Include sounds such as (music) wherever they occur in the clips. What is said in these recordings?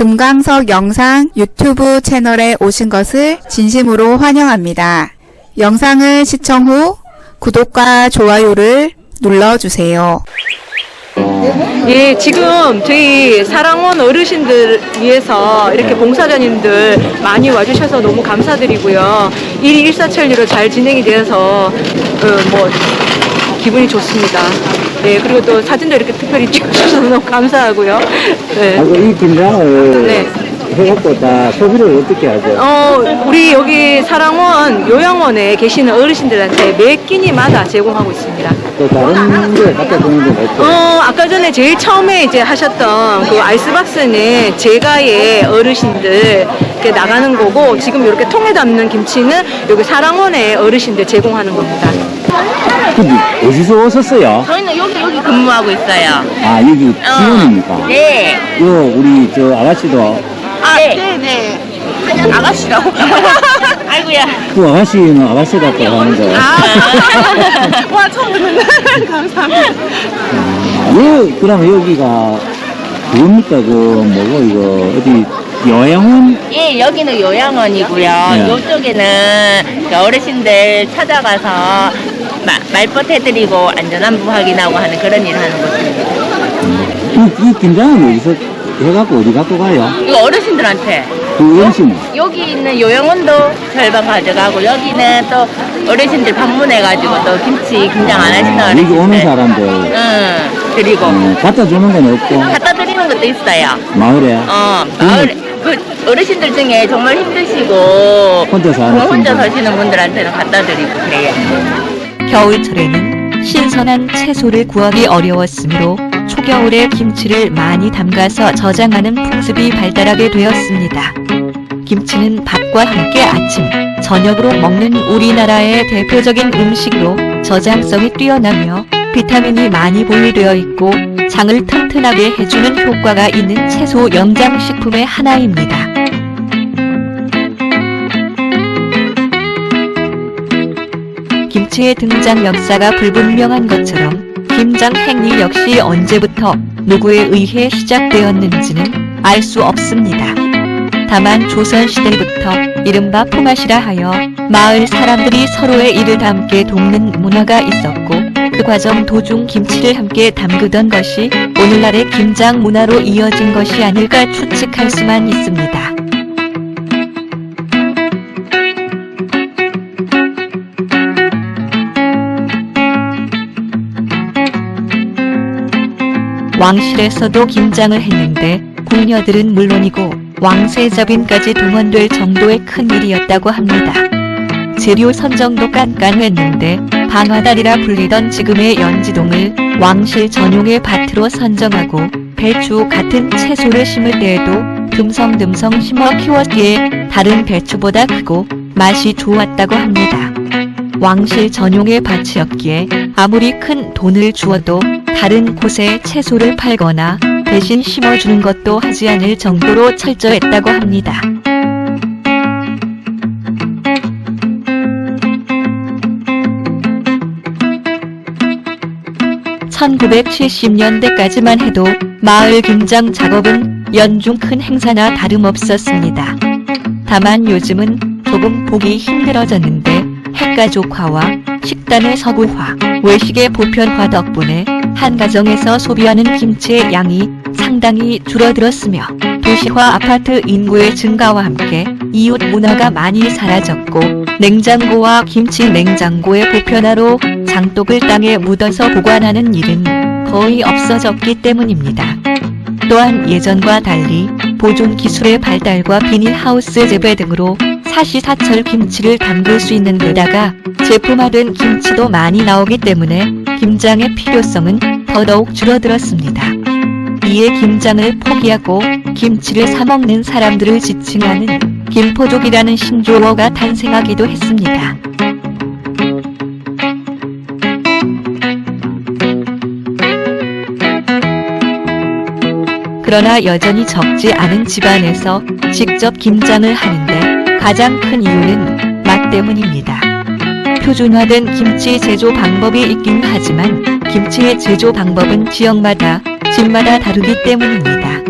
금강석 영상 유튜브 채널에 오신 것을 진심으로 환영합니다. 영상을 시청 후 구독과 좋아요를 눌러주세요. 예, 지금 저희 사랑원 어르신들 위해서 이렇게 봉사자님들 많이 와주셔서 너무 감사드리고요. 일이 일사천리로 잘 진행이 되어서 어, 뭐 기분이 좋습니다. 예, 그리고 또 사진도 이렇게 특별히 찍어주셔서 너무 감사하고요. 네. 하고 이 김장을 네. 해갖고 다 소비를 어떻게 하죠? 어, 우리 여기 사랑원 요양원에 계시는 어르신들한테 매 끼니마다 제공하고 있습니다. 또 다른 데 갖다 주는 있죠? 어, 아까 전에 제일 처음에 이제 하셨던 그 아이스박스는 제가의 어르신들 이렇게 나가는 거고 지금 이렇게 통에 담는 김치는 여기 사랑원의 어르신들 제공하는 겁니다. 근데 어디서 오셨어요? 저희는 여기 근무하고 있어요. 아 여기 직원입니까? 네. 요 우리 저 아가씨도 아, 네, 네. 아가씨라고. (laughs) 아이고야. 그 아가씨는 아가씨 같고 하는데 아. (laughs) 와, 처음 듣는다. (laughs) 감사합니다. 왜 그럼 여기가 뭡니까 그 뭐고 이거 어디 여행원? 예, 여기는 요양원이고요. 네. 이쪽에는 그 어르신들 찾아가서 마, 말벗 해드리고 안전안부 확인하고 하는 그런 일을 하는 곳입니다. 이, 이 김장은 어디서 해갖고 어디 갖고 가요? 이거 어르신들한테 그 음식은? 여기 있는 요양원도 절반 가져가고 여기는 또 어르신들 방문해가지고 또 김치 김장 안 하시는 아, 여기 오는 사람들 응, 그리고 음, 갖다 주는 건 없고 갖다 드리는 것도 있어요. 마을에 어, 음. 마을 그 어르신들 중에 정말 힘드시고 혼자. 사시는 분들한테는 갖다 드리고 그래요. 겨울철에는 신선한 채소를 구하기 어려웠으므로 초겨울에 김치를 많이 담가서 저장하는 풍습이 발달하게 되었습니다. 김치는 밥과 함께 아침, 저녁으로 먹는 우리나라의 대표적인 음식으로 저장성이 뛰어나며 비타민이 많이 보유되어 있고 장을 튼튼하게 해주는 효과가 있는 채소 영양식품의 하나입니다. 김치의 등장 역사가 불분명한 것처럼 김장 행위 역시 언제부터 누구에 의해 시작되었는지는 알 수 없습니다. 다만 조선시대부터 이른바 품앗이라 하여 마을 사람들이 서로의 일을 함께 돕는 문화가 있었고 그 과정 도중 김치를 함께 담그던 것이 오늘날의 김장 문화로 이어진 것이 아닐까 추측할 수만 있습니다. 왕실에서도 김장을 했는데 궁녀들은 물론이고 왕세자빈까지 동원될 정도의 큰 일이었다고 합니다. 재료 선정도 깐깐했는데 방화달이라 불리던 지금의 연지동을 왕실 전용의 밭으로 선정하고 배추 같은 채소를 심을 때에도 듬성듬성 심어 키웠기에 다른 배추보다 크고 맛이 좋았다고 합니다. 왕실 전용의 밭이었기에 아무리 큰 돈을 주어도 다른 곳에 채소를 팔거나 대신 심어주는 것도 하지 않을 정도로 철저했다고 합니다. (1970년대까지만) 해도 마을 김장 작업은 연중 큰 행사나 다름없었습니다. 다만 요즘은 조금 보기 힘들어졌는데 핵가족화와 식단의 서구화, 외식의 보편화 덕분에 한 가정에서 소비하는 김치의 양이 상당히 줄어들었으며 도시화 아파트 인구의 증가와 함께 이웃 문화가 많이 사라졌고 냉장고와 김치 냉장고의 보편화로 장독을 땅에 묻어서 보관하는 일은 거의 없어졌기 때문입니다. 또한 예전과 달리 보존 기술의 발달과 비닐하우스 재배 등으로 사시사철 김치를 담글 수 있는 데다가 제품화된 김치도 많이 나오기 때문에 김장의 필요성은 더더욱 줄어들었습니다. 이에 김장을 포기하고 김치를 사먹는 사람들을 지칭하는 김포족이라는 신조어가 탄생하기도 했습니다. 그러나 여전히 적지 않은 집안에서 직접 김장을 하는데 가장 큰 이유는 맛 때문입니다. 표준화된 김치 제조 방법이 있긴 하지만 김치의 제조 방법은 지역마다 집마다 다르기 때문입니다.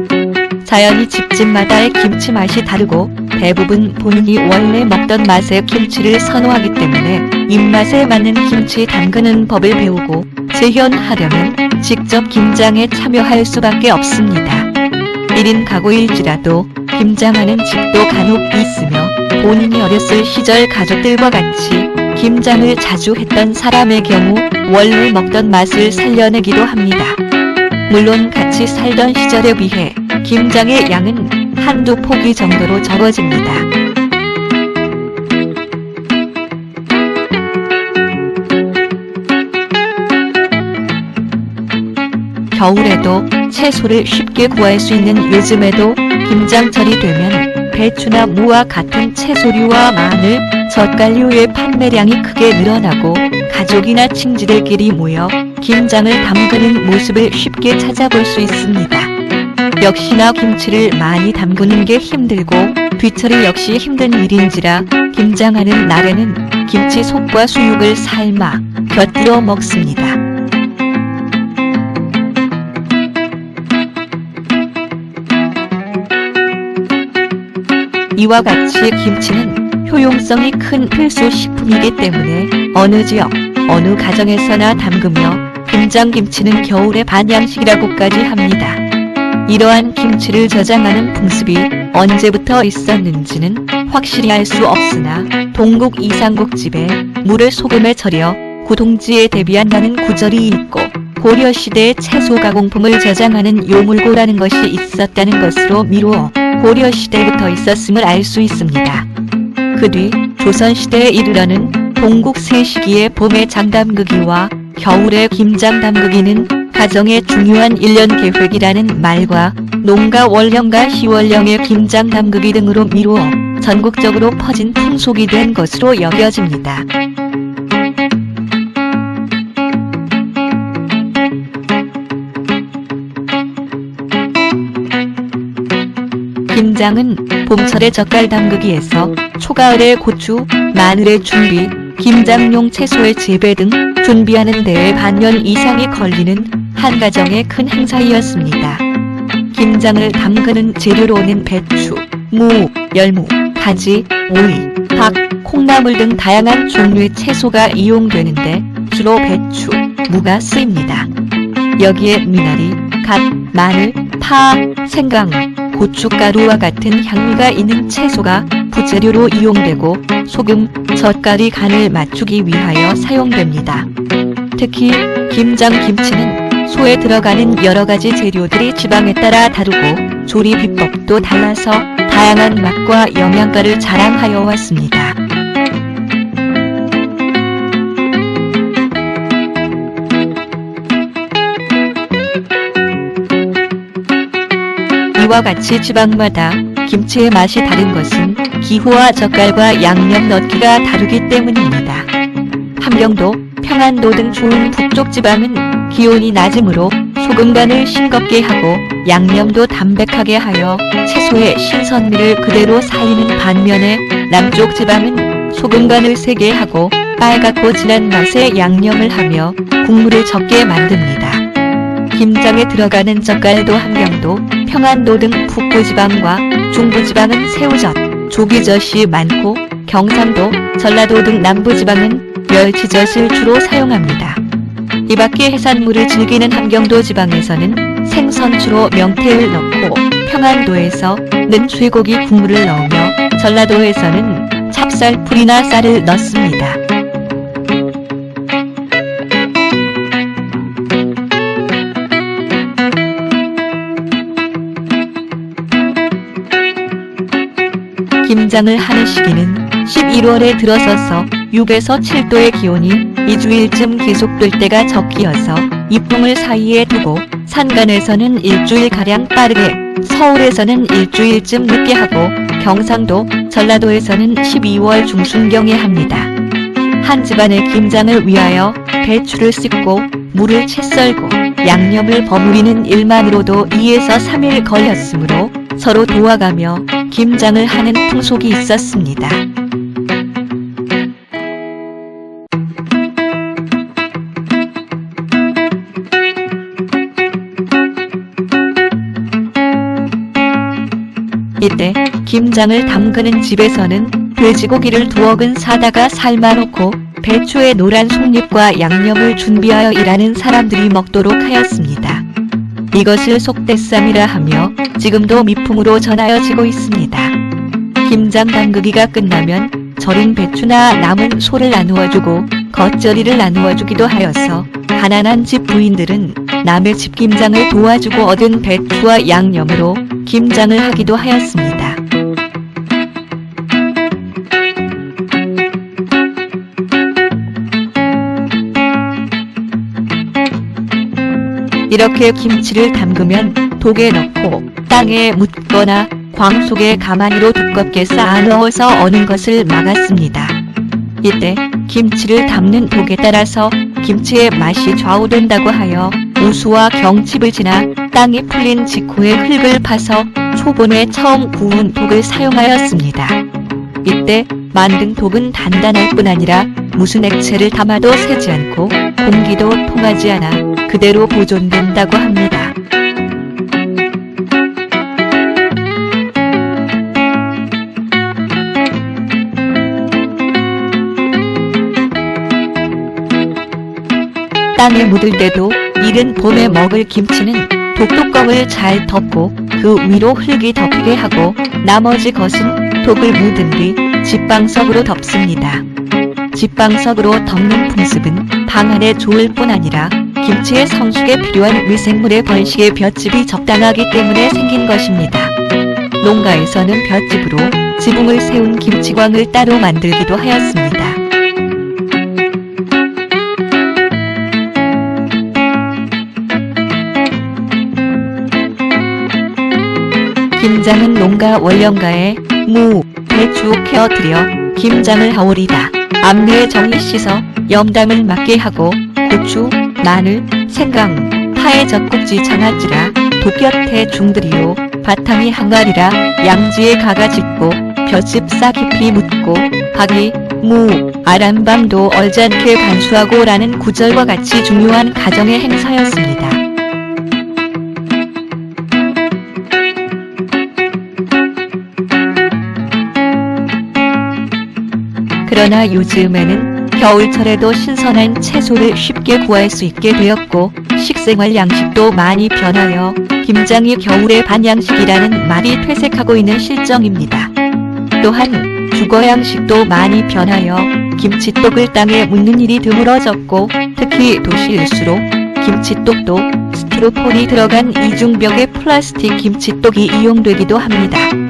자연히 집집마다의 김치 맛이 다르고 대부분 본인이 원래 먹던 맛의 김치를 선호하기 때문에 입맛에 맞는 김치 담그는 법을 배우고 재현하려면 직접 김장에 참여할 수밖에 없습니다. 1인 가구일지라도 김장하는 집도 간혹 있으며 본인이 어렸을 시절 가족들과 같이 김장을 자주 했던 사람의 경우 원래 먹던 맛을 살려내기도 합니다. 물론 같이 살던 시절에 비해 김장의 양은 한두 포기 정도로 적어집니다. 겨울에도 채소를 쉽게 구할 수 있는 요즘에도 김장철이 되면 배추나 무와 같은 채소류와 마늘, 젓갈류의 판매량이 크게 늘어나고 가족이나 친지들끼리 모여 김장을 담그는 모습을 쉽게 찾아볼 수 있습니다. 역시나 김치를 많이 담그는 게 힘들고 뒤처리 역시 힘든 일인지라 김장하는 날에는 김치 속과 수육을 삶아 곁들여 먹습니다. 이와 같이 김치는 효용성이 큰 필수 식품이기 때문에 어느 지역, 어느 가정에서나 담그며 김장김치는 겨울의 반양식이라고까지 합니다. 이러한 김치를 저장하는 풍습이 언제부터 있었는지는 확실히 알 수 없으나 동국 이상국 집에 물을 소금에 절여 구동지에 대비한다는 구절이 있고 고려 시대에 채소 가공품을 저장하는 요물고라는 것이 있었다는 것으로 미루어 고려 시대부터 있었음을 알 수 있습니다. 그 뒤 조선 시대에 이르러는 동국 세 시기의 봄의 장담그기와 겨울의 김장담그기는 가정의 중요한 일년 계획이라는 말과 농가 월령과 시월령의 김장담그기 등으로 미루어 전국적으로 퍼진 풍속이 된 것으로 여겨집니다. 김장은 봄철의 젓갈 담그기에서 초가을의 고추, 마늘의 준비, 김장용 채소의 재배 등 준비하는 데에 반년 이상이 걸리는 한 가정의 큰 행사이었습니다. 김장을 담그는 재료로는 배추, 무, 열무, 가지, 오이, 닭, 콩나물 등 다양한 종류의 채소가 이용되는데 주로 배추, 무가 쓰입니다. 여기에 미나리, 갓, 마늘, 파, 생강, 고춧가루와 같은 향미가 있는 채소가 부재료로 이용되고 소금, 젓갈이 간을 맞추기 위하여 사용됩니다. 특히 김장 김치는 소에 들어가는 여러 가지 재료들이 지방에 따라 다르고 조리 비법도 달라서 다양한 맛과 영양가를 자랑하여 왔습니다. 이와 같이 지방마다 김치의 맛이 다른 것은 기호와 젓갈과 양념 넣기가 다르기 때문입니다. 함경도, 평안도 등 좋은 북쪽 지방은 기온이 낮으므로 소금 간을 싱겁게 하고 양념도 담백하게 하여 채소의 신선미를 그대로 살리는 반면에 남쪽 지방은 소금 간을 세게 하고 빨갛고 진한 맛의 양념을 하며 국물을 적게 만듭니다. 김장에 들어가는 젓갈도 함경도, 평안도 등 북부지방과 중부지방은 새우젓, 조기젓이 많고 경상도, 전라도 등 남부지방은 멸치젓을 주로 사용합니다. 이 밖에 해산물을 즐기는 함경도 지방에서는 생선주로 명태를 넣고 평안도에서는 쇠고기 국물을 넣으며 전라도에서는 찹쌀풀이나 쌀을 넣습니다. 김장을 하는 시기는 11월에 들어서서 6에서 7도의 기온이 2주일쯤 계속될 때가 적기여서 입봉을 사이에 두고 산간에서는 일주일가량 빠르게 서울에서는 일주일쯤 늦게 하고 경상도, 전라도에서는 12월 중순경에 합니다. 한 집안의 김장을 위하여 배추를 씻고 물을 채 썰고 양념을 버무리는 일만으로도 2에서 3일 걸렸으므로 서로 도와가며 김장을 하는 풍속이 있었습니다. 김장을 담그는 집에서는 돼지고기를 두억은 사다가 삶아놓고 배추의 노란 속잎과 양념을 준비하여 일하는 사람들이 먹도록 하였습니다. 이것을 속대쌈이라 하며 지금도 미풍으로 전하여지고 있습니다. 김장 담그기가 끝나면 절인 배추나 남은 소를 나누어주고 겉절이를 나누어주기도 하여서 가난한 집 부인들은 남의 집 김장을 도와주고 얻은 배추와 양념으로 김장을 하기도 하였습니다. 이렇게 김치를 담그면 독에 넣고 땅에 묻거나 광 속에 가마니로 두껍게 쌓아 넣어서 어는 것을 막았습니다. 이때 김치를 담는 독에 따라서 김치의 맛이 좌우된다고 하여 우수와 경칩을 지나 땅이 풀린 직후에 흙을 파서 초본에 처음 구운 독을 사용하였습니다. 이때 만든 독은 단단할 뿐 아니라 무슨 액체를 담아도 새지 않고 공기도 통하지 않아 그대로 보존된다고 합니다. 땅에 묻을 때도 이른 봄에 먹을 김치는 독뚜껑을 잘 덮고 그 위로 흙이 덮이게 하고 나머지 것은 독을 묻은 뒤 집방석으로 덮습니다. 집방석으로 덮는 풍습은 방 안에 좋을 뿐 아니라 김치의 성숙에 필요한 미생물의 번식에 볏짚이 적당하기 때문에 생긴 것입니다. 농가에서는 볏짚으로 지붕을 세운 김치광을 따로 만들기도 하였습니다. 김장은 농가 원령가에 무, 배추 캐어들여 김장을 하오리다. 앞니에 정이 씻어 염담을 맞게 하고 고추, 마늘, 생강, 파의 젖꼭지 장아찌라 독곁에 중들이요 바탕이 항아리라 양지에 가가 짚고 벼집 싸 깊이 묻고 박이, 무, 아람밤도 얼지 않게 반수하고 라는 구절과 같이 중요한 가정의 행사였습니다. 그러나 요즘에는 겨울철에도 신선한 채소를 쉽게 구할 수 있게 되었고 식생활 양식도 많이 변하여 김장이 겨울의 반양식이라는 말이 퇴색하고 있는 실정입니다. 또한 주거 양식도 많이 변하여 김치독을 땅에 묻는 일이 드물어졌고 특히 도시일수록 김치독도 스티로폼이 들어간 이중벽의 플라스틱 김치독이 이용되기도 합니다.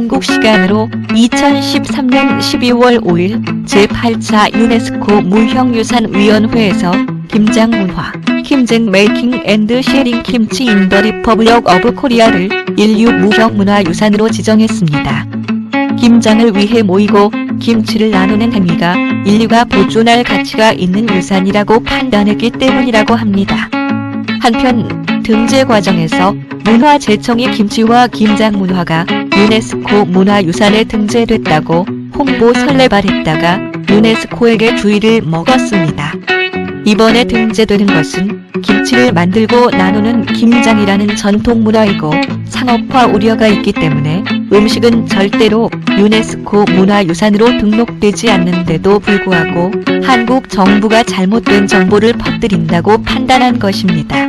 한국 시간으로 2013년 12월 5일 제8차 유네스코 무형유산위원회에서 김장 문화, 김쟁 메이킹 앤드 쉐링 김치 인더 리퍼블릭 오브 코리아를 인류 무형문화유산으로 지정했습니다. 김장을 위해 모이고 김치를 나누는 행위가 인류가 보존할 가치가 있는 유산이라고 판단했기 때문이라고 합니다. 한편 등재 과정에서 문화재청이 김치와 김장 문화가 유네스코 문화유산에 등재됐다고 홍보 설레발했다가 유네스코에게 주의를 먹었습니다. 이번에 등재되는 것은 김치를 만들고 나누는 김장이라는 전통 문화이고 상업화 우려가 있기 때문에 음식은 절대로 유네스코 문화유산으로 등록되지 않는데도 불구하고 한국 정부가 잘못된 정보를 퍼뜨린다고 판단한 것입니다.